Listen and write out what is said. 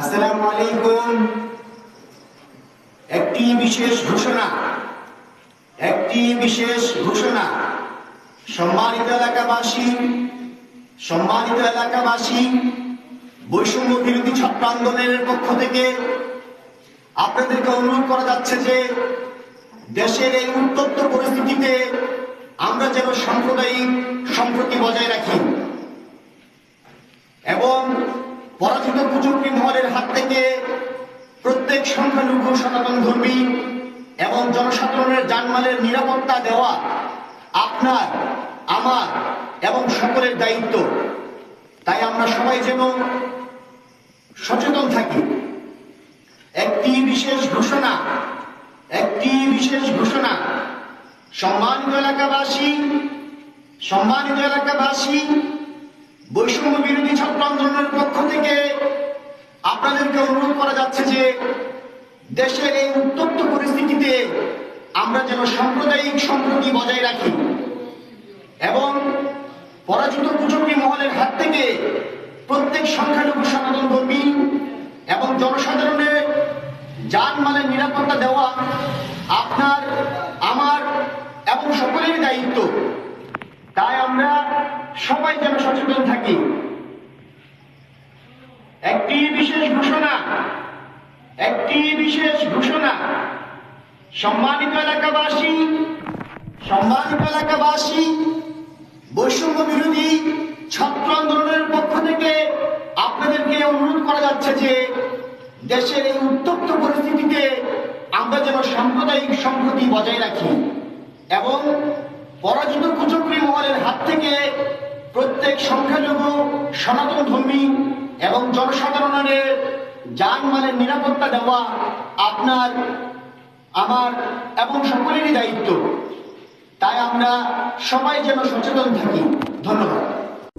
আসসালামু আলাইকুম। একটি বিশেষ ঘোষণা, একটি বিশেষ ঘোষণা। সম্মানিত এলাকাবাসী সম্মানিত এলাকাবাসী, বৈষম্য বিরোধী ছাত্র আন্দোলনের পক্ষ থেকে আপনাদেরকে অনুরোধ করা যাচ্ছে যে দেশের এই উত্তপ্ত পরিস্থিতিতে আমরা যেন সাম্প্রদায়িক সম্প্রতি বজায় রাখি এবং পরাজিত কুচুক্রি মহলের হাত থেকে প্রত্যেক সংখ্যালঘু সনাতন ধর্মী এবং জনসাধারণের জানমালের নিরাপত্তা দেওয়া আপনার, আমার এবং সকলের দায়িত্ব। তাই আমরা সবাই যেন সচেতন থাকি। একটি বিশেষ ঘোষণা, একটি বিশেষ ঘোষণা। সম্মানিত এলাকাবাসী সম্মানিত এলাকাবাসী, বৈষম্য বিরোধী ছাত্র আন্দোলনের পক্ষ থেকে আপনাদেরকে অনুরোধ করা যাচ্ছে যে দেশের এই উত্তপ্ত পরিস্থিতিতে আমরা যেন সাম্প্রদায়িক সম্প্রতি বজায় রাখি এবং পরাজিত কুচক্রী মহলের হাত থেকে প্রত্যেক সংখ্যালঘু সনাতন কর্মী এবং জনসাধারণের জানমালের নিরাপত্তা দেওয়া আপনার, আমার এবং সকলেরই দায়িত্ব। তাই আমরা সবাই যেন সচেতন থাকি। একটি বিশেষ ঘোষণা, একটি বিশেষ ঘোষণা। সম্মানিত এলাকাবাসী সম্মানিত এলাকাবাসী, বৈষম্য বিরোধী ছাত্র আন্দোলনের পক্ষ থেকে আপনাদেরকে অনুরোধ করা যাচ্ছে যে দেশের এই উত্তপ্ত পরিস্থিতিতে আমরা যেন সাম্প্রদায়িক সম্প্রতি বজায় রাখি এবং পরাজিত কুচক্রী মহলের হাত থেকে প্রত্যেক সংখ্যালঘু সনাতন ধর্মী এবং জনসাধারণের যান মালের নিরাপত্তা দেওয়া আপনার, আমার এবং সকলেরই দায়িত্ব। তাই আমরা সবাই যেন সচেতন থাকি। ধন্যবাদ।